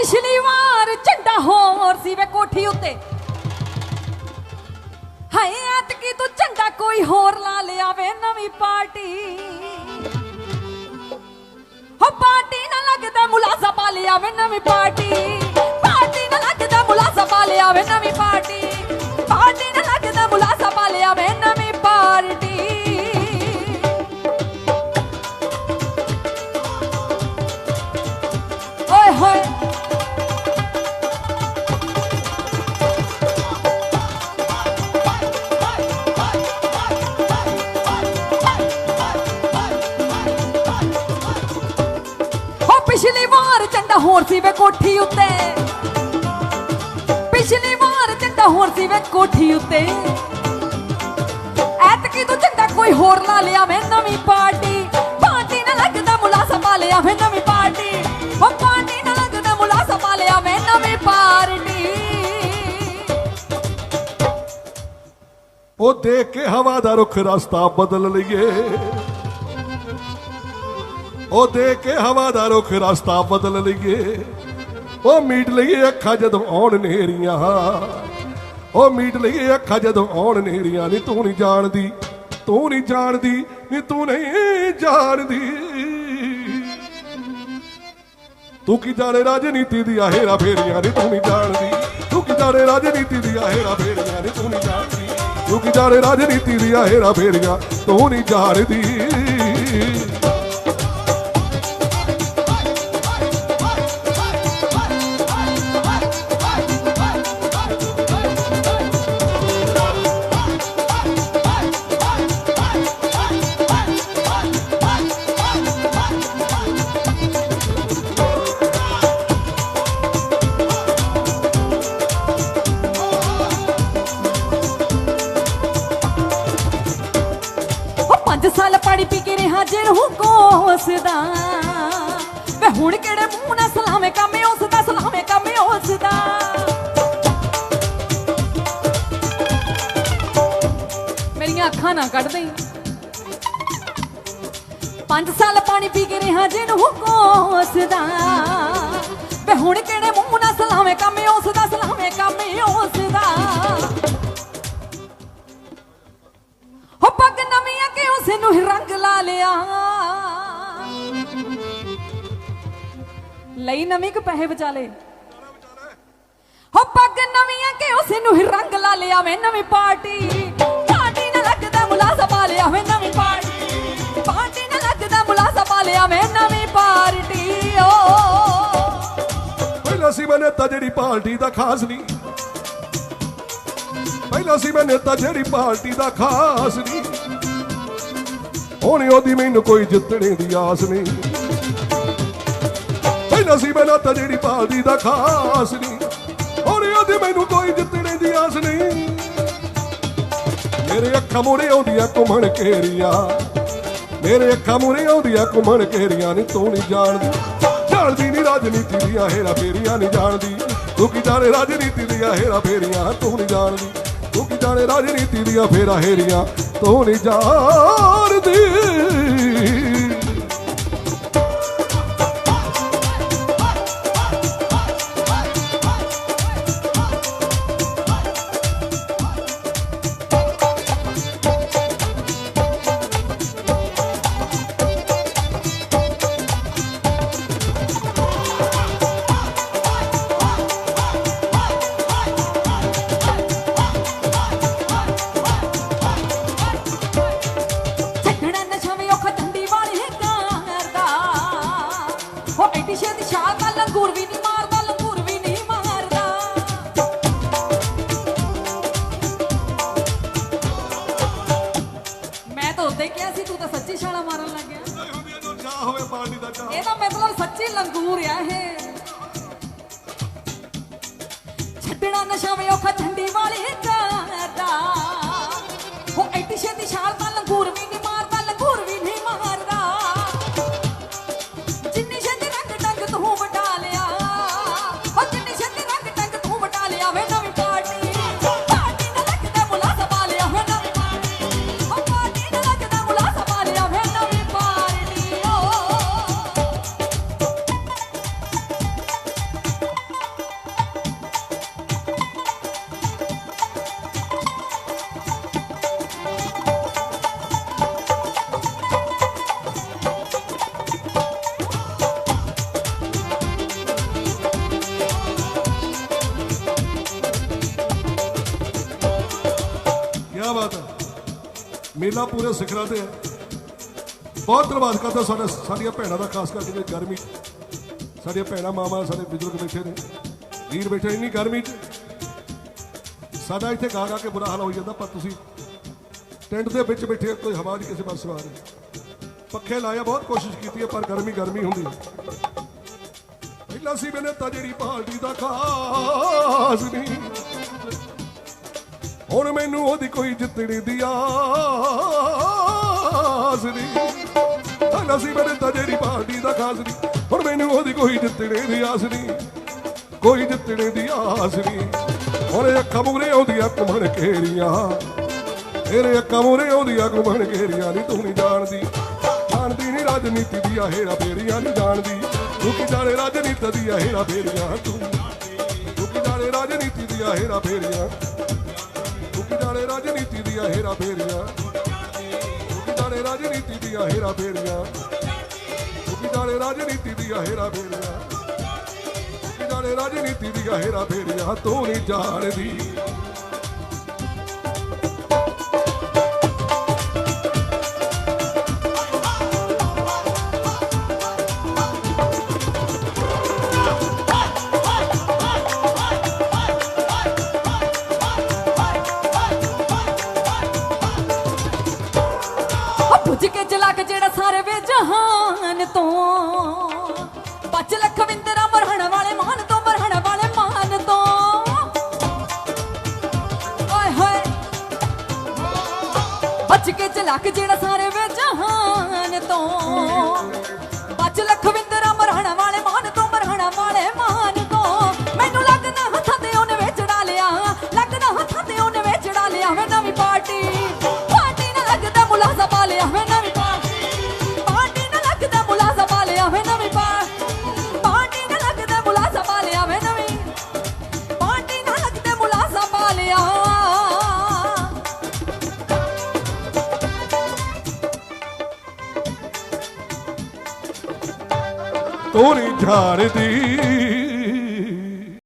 ਪਿਛਲੀ ਵਾਰ ਝੰਡਾ ਹੋਰ ਸੀ ਵੇ ਕੋਠੀ ਉੱਤੇ। ਹਾਏ, ਐਤਕੀ ਤੂੰ ਝੰਡਾ ਕੋਈ ਹੋਰ ਲਾ ਲਿਆ ਵੇ ਨਵੀਂ ਪਾਰਟੀ। ਹੋ ਪਾਰਟੀ ਨਾ ਲੱਗਦਾ, ਮੁਲਾਜ਼ਾ ਪਾ ਲਿਆ ਵੇ ਨਵੀਂ ਪਾਰਟੀ। ਹੋਰ ਸੀ ਵੇ ਕੋਠੀ ਉੱਤੇ। ਪਿਛਲੀ ਵਾਰ ਝੰਡਾ ਹੋਰ ਸੀ ਵੇ ਕੋਠੀ ਉੱਤੇ। ਐਤਕੀ ਤੂੰ ਝੰਡਾ ਕੋਈ ਹੋਰ ਲਾ ਲਿਆ ਵੇ ਨਵੀਂ ਪਾਰਟੀ। ਪਾਰਟੀ ਨਾ ਲੱਗਦਾ ਮੁਲਾ ਪਾ ਲਿਆ ਵੇ ਨਵੀਂ ਪਾਰਟੀ। ਉਹ ਪਾਰਟੀ ਨਾ ਲੱਗਦਾ ਮੁਲਾ ਪਾ ਲਿਆ ਵੇ ਨਵੀਂ ਪਾਰਟੀ। ਉਹ ਦੇਖ ਕੇ ਹਵਾ ਦਾ ਰੁਖ ਰਸਤਾ ਬਦਲ ਲਈਏ। ਉਹ ਦੇਖ ਕੇ ਹਵਾ ਦਾ ਰੁਖ ਰਸਤਾ ਬਦਲ ਲਈਏ। ਉਹ ਮੀਟ ਲਈਏ ਅੱਖਾਂ ਜਦੋਂ ਆਉਣ ਨੇਰੀਆਂ। ਉਹ ਮੀਟ ਲਈਏ ਅੱਖਾਂ ਜਦੋਂ ਆਉਣ ਨੇਰੀਆਂ। ਨਹੀਂ ਤੂੰ ਨਹੀਂ ਜਾਣਦੀ, ਤੂੰ ਨਹੀਂ ਜਾਣਦੀ ਨਹੀਂ ਤੂੰ ਨਹੀਂ ਜਾਣਦੀ। ਤੂੰ ਕੀ ਜਾਣੇ ਰਾਜਨੀਤੀ ਦੀ ਹੇਰਾ ਫੇਰੀਆਂ ਨਹੀਂ ਤੂੰ ਨਹੀਂ ਜਾਣਦੀ। ਤੂੰ ਕੀ ਜਾਣੇ ਰਾਜਨੀਤੀ ਦੀ ਆਹੇਰਾ ਫੇਰੀਆਂ ਨਹੀਂ ਤੂੰ ਨਹੀਂ ਜਾਣਦੀ। ਤੂੰ ਕੀ ਜਾਣੇ ਰਾਜਨੀਤੀ ਦੀ ਹੇਰਾ ਫੇਰੀਆਂ, ਤੂੰ ਨਹੀਂ ਜਾਣਦੀ। ਕੇ ਕੋਸਦਾ। ਵੇ ਹੁਣ ਕਿਹੜੇ ਮੂੰਹ ਨਾਲ ਸਲਾਮੇ ਕਾਮੇ ਉਸਦਾ ਸਲਾਮੇ ਕਾਮੇ ਉਸਦਾ। ਮੇਰੀਆਂ ਅੱਖਾਂ ਨਾ ਕੱਢ ਦੇਈ। ਪੰਜ ਸਾਲ ਪਾਣੀ ਪੀ ਕੇ ਰਿਹਾ ਜੇ ਨੂੰ ਕੋਸਦਾ। ਵੇ ਹੁਣ ਕਿਹੜੇ ਮੂੰਹ ਨਾਲ ਸਲਾਮੇ ਕਾਮੇ ਉਸਦਾ ਸਲਾਮੇ ਕਾਮੇ ਉਸਦਾ। ਹੋ ਨਵੀਂ ਹੀ ਰੰਗ ਲਾ ਲਿਆ। ਲਈ ਨਵੀਂ ਕਿ ਪੈਸੇ ਬਚਾ ਲੇ ਹੋ ਪੱਗ ਨਵੀਂ ਆ ਕਿ ਉਸ ਨੂੰ ਹੀ ਰੰਗ ਲਾ ਲਿਆ ਵੇ, ਨਵੀਂ ਪਾਰਟੀ। ਪਾਰਟੀ ਨਾ ਲੱਗਦਾ ਮੁਲਾਜ਼ਾ ਪਾ ਲਿਆ ਵੇ, ਨਵੀਂ ਪਾਰਟੀ। ਪਾਰਟੀ ਨਾ ਲੱਗਦਾ ਮੁਲਾਜ਼ਾ ਪਾ ਲਿਆ ਵੇ, ਨਵੀਂ ਪਾਰਟੀ, ਓ। ਪਹਿਲਾਂ ਸੀ ਮੈਂ ਨੇਤਾ ਜਿਹੜੀ ਪਾਰਟੀ ਦਾ ਖਾਸ ਨਹੀਂ। ਪਹਿਲਾਂ ਸੀ ਮੈਂ ਨੇਤਾ ਜਿਹੜੀ ਪਾਰਟੀ ਦਾ ਖਾਸ ਨਹੀਂ। ਹੁਣ ਉਹਦੀ ਮੈਨੂੰ ਕੋਈ ਜਿੱਤਣੇ ਦੀ ਆਸ ਨਹੀਂ। ਪਹਿਲਾਂ ਸੀ ਮੈਂ ਨੇਤਾ ਜਿਹੜੀ ਪਾਰਟੀ ਦਾ ਖਾਸ ਨਹੀਂ। ਹੁਣ ਉਹਦੀ ਮੈਨੂੰ ਕੋਈ ਜਿੱਤਣੇ ਦੀ ਆਸ ਨਹੀਂ। ਮੇਰੇ ਅੱਖਾਂ ਮੂਹਰੇ ਆਉਂਦੀਆਂ ਘੁੰਮਣ ਘੇਰੀਆਂ। ਮੇਰੇ ਅੱਖਾਂ ਮੂਹਰੇ ਆਉਂਦੀਆਂ ਘੁੰਮਣ ਘੇਰੀਆਂ ਨਹੀਂ ਤੂੰ ਨਹੀਂ ਜਾਣਦੀ। ਜਾਣਦੀ ਨਹੀਂ ਰਾਜਨੀਤੀ ਦੀਆਂ ਹੇਰਾ ਫੇਰੀਆਂ ਨਹੀਂ ਜਾਣਦੀ। ਤੂੰ ਕੀ ਜਾਣੇ ਰਾਜਨੀਤੀ ਦੀਆਂ ਹੇਰਾ ਫੇਰੀਆਂ, ਤੂੰ ਨਹੀਂ ਜਾਣਦੀ। ਤੂੰ ਕੀ ਜਾਣੇ ਰਾਜਨੀਤੀ ਦੀਆਂ ਫੇਰਾ ਹੇਰੀਆਂ, ਤੂੰ ਨਹੀਂ ਜਾਣਦੀ। ਕਿਹਾ ਸੀ ਤੂੰ ਤਾਂ ਸੱਚੀ ਛਾਲਾ ਮਾਰਨ ਲੱਗ ਗਿਆ। ਚਾਹ ਹੋਵੇ ਪਾਰਟੀ ਦਾ ਚਾਹ। ਇਹ ਤਾਂ ਮਤਲਬ ਸੱਚੀ ਲੰਗੂਰ ਆ ਇਹ। ਛੱਡਣਾ ਨਸ਼ਾ ਵੀ ਔਖਾ ਝੰਡੀ ਵਾਲੀ ਕਰਦਾ ਹੋ ਐਡੀ ਛੇਤੀ ਛਾਲ ਤਾਂ ਮੇਲਾ ਪੂਰੇ ਸਿਖਰਾਂ ਤੇ ਹੈ। ਬਹੁਤ ਧੰਨਵਾਦ ਕਰਦਾ ਸਾਡਾ ਸਾਡੀਆਂ ਭੈਣਾਂ ਦਾ, ਖਾਸ ਕਰਕੇ ਜਿਹੜੀ ਗਰਮੀ ਸਾਡੀਆਂ ਭੈਣਾਂ, ਮਾਵਾਂ, ਸਾਡੇ ਬਜ਼ੁਰਗ ਬੈਠੇ ਨੇ। ਵੀਰ ਬੈਠੇ ਇੰਨੀ ਗਰਮੀ 'ਚ। ਸਾਡਾ ਇੱਥੇ ਗਾ ਗਾ ਕੇ ਬੁਰਾ ਹਾਲ ਹੋ ਜਾਂਦਾ, ਪਰ ਤੁਸੀਂ ਟੈਂਟ ਦੇ ਵਿੱਚ ਬੈਠੇ ਕੋਈ ਹਵਾ ਨਹੀਂ ਕਿਸੇ ਪਾਸੇ ਆ ਰਹੀ ਪੱਖੇ ਲਾਇਆ, ਬਹੁਤ ਕੋਸ਼ਿਸ਼ ਕੀਤੀ ਹੈ, ਪਰ ਗਰਮੀ ਗਰਮੀ ਹੁੰਦੀ ਹੈ। ਪਹਿਲਾਂ ਸੀ ਮੈਨੇ ਤਾਂ ਜਿਹੜੀ ਪਾਲਟੀ ਦਾ ਖਾਸ ਨਹੀਂ। ਹੁਣ ਮੈਨੂੰ ਉਹਦੀ ਕੋਈ ਜਿੱਤਣੀ ਦੀ ਆਸ ਨਹੀਂ ਪਹਿਲਾਂ ਤਾਂ ਜਿਹੜੀ ਪਾਲਟੀ ਦਾ ਖਾਸ ਨਹੀਂ ਹੁਣ ਮੈਨੂੰ ਉਹਦੀ ਕੋਈ ਜਿੱਤਣੀ ਦੀ ਆਸ ਨਹੀਂ ਕੋਈ ਜਿੱਤਣੇ ਦੀ ਆਸ ਨਹੀਂ ਹੁਣ ਅੱਖਾਂ ਮੂਰੇ ਆਉਂਦੀਆਂ ਘੁੰਮਣ ਘੇਰੀਆਂ ਤੇਰੇ ਅੱਖਾਂ ਮੂਰੇ ਆਉਂਦੀਆਂ ਘੁੰਮਣ ਘੇਰੀਆਂ ਨਹੀਂ ਤੂੰ ਨਹੀਂ ਜਾਣਦੀ। ਜਾਣਦੀ ਨਹੀਂ ਰਾਜਨੀਤੀ ਦੀ ਆਹੇਰਾ ਫੇਰੀਆਂ ਨਹੀਂ ਜਾਣਦੀ। ਤੂੰ ਕੀ ਜਾਣੇ ਰਾਜਨੀਤੀ ਦੀ ਆਹੇਰਾ ਫੇਰੀਆਂ ਤੂੰ। ਤੂੰ ਕੀ ਜਾਣੇ ਰਾਜਨੀਤੀ ਦੀ ਹੇਰਾ ਫੇਰੀਆਂ ਦੀਆਂ ਹੇਰਾ ਫੇਰੀਆਂ। ਤੂੰ ਰਾਜਨੀਤੀ ਦੀਆਂ ਹੇਰਾ ਫੇਰੀਆਂ। ਤੂੰ ਰਾਜਨੀਤੀ ਦੀਆਂ ਹੇਰਾ ਫੇਰੀਆਂ। ਕੀ ਰਾਜਨੀਤੀ ਦੀਆਂ ਹੇਰਾ ਫੇਰੀਆਂ। ਤੂੰ ਨਹੀਂ ਜਾਣਦੀ। ਲੱਖ ਜਿਹੜਾ ਸਾਰੇ ਵੇ ਤੋਰੀ ਨਹੀਂ